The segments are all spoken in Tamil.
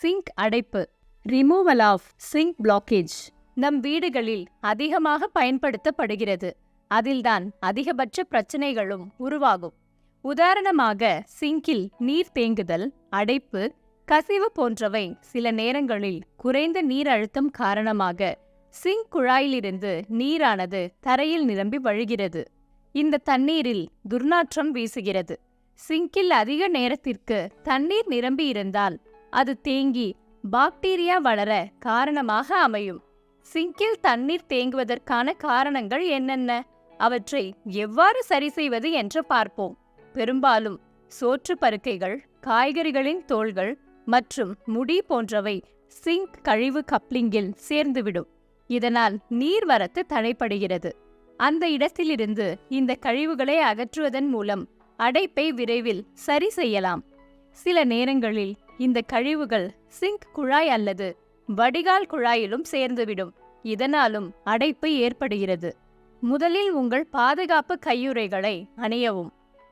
சிங்க் அடைப்பு. ரிமூவல் ஆஃப் சிங்க் பிளாக்கேஜ் நம் வீடுகளில் அதிகமாக பயன்படுத்தப்படுகிறது. அதில்தான் அதிகபட்ச பிரச்சனைகளும் உருவாகும். உதாரணமாக சிங்கில் நீர் தேங்குதல் அடைப்பு கசிவு போன்றவை சில நேரங்களில் குறைந்த நீர் அழுத்தம் காரணமாக சிங்க் குழாயிலிருந்து நீரானது தரையில் நிரம்பி வழிகிறது. இந்த தண்ணீரில் துர்நாற்றம் வீசுகிறது. சிங்கில் அதிக நேரத்திற்கு தண்ணீர் நிரம்பி இருந்தால் அது தேங்கி பாக்டீரியா வளர காரணமாக அமையும். சிங்கில் தண்ணீர் தேங்குவதற்கான காரணங்கள் என்னென்ன? அவற்றை எவ்வாறு சரி செய்வது என்று பார்ப்போம். பெரும்பாலும் சோற்று பருக்கைகள் காய்கறிகளின் தோள்கள் மற்றும் முடி போன்றவை சிங்க் கழிவு கப்ளிங்கில் சேர்ந்துவிடும். இதனால் நீர்வரத்து தடைப்படுகிறது அந்த இடத்திலிருந்து இந்த கழிவுகளை அகற்றுவதன் மூலம் அடைப்பை விரைவில் சரி செய்யலாம். சில நேரங்களில் இந்த கழிவுகள் சிங்க் குழாய் அல்லது வடிகால் குழாயிலும் சேர்ந்துவிடும். இதனாலும் அடைப்பு ஏற்படுகிறது. முதலில் உங்கள் பாதுகாப்பு கையுறைகளை அணியவும்.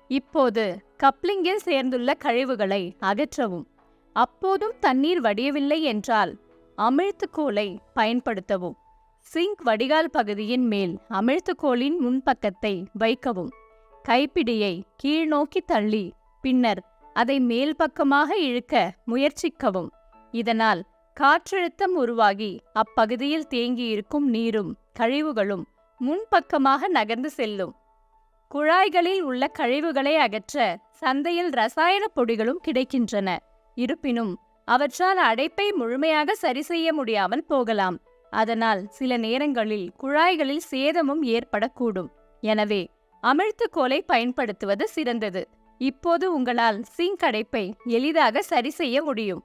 இப்போது கப்ளிங்கில் சேர்ந்துள்ள கழிவுகளை அகற்றவும். அப்போதும் தண்ணீர் வடியவில்லை என்றால் அமிழ்த்துக்கோலை பயன்படுத்தவும். சிங்க் வடிகால் பகுதியின் மேல் அமிழ்த்துக்கோலின் முன்பக்கத்தை வைக்கவும். கைப்பிடியை கீழ்நோக்கி தள்ளி பின்னர் அதை மேல் பக்கமாக இழுக்க முயற்சிக்கவும். இதனால் காற்றழுத்தம் உருவாகி அப்பகுதியில் தேங்கியிருக்கும் நீரும் கழிவுகளும் முன்பக்கமாக நகர்ந்து செல்லும். குழாய்களில் உள்ள கழிவுகளை அகற்ற சந்தையில் ரசாயன பொடிகளும் கிடைக்கின்றன. இருப்பினும் அவற்றால் அடைப்பை முழுமையாக சரி செய்ய முடியாமல் போகலாம். அதனால் சில நேரங்களில் குழாய்களில் சேதமும் ஏற்படக்கூடும். எனவே அமிழ்த்துக்கோலை பயன்படுத்துவது சிறந்தது. இப்போது உங்களால் சிங்க் அடைப்பை எளிதாக சரி செய்ய முடியும்.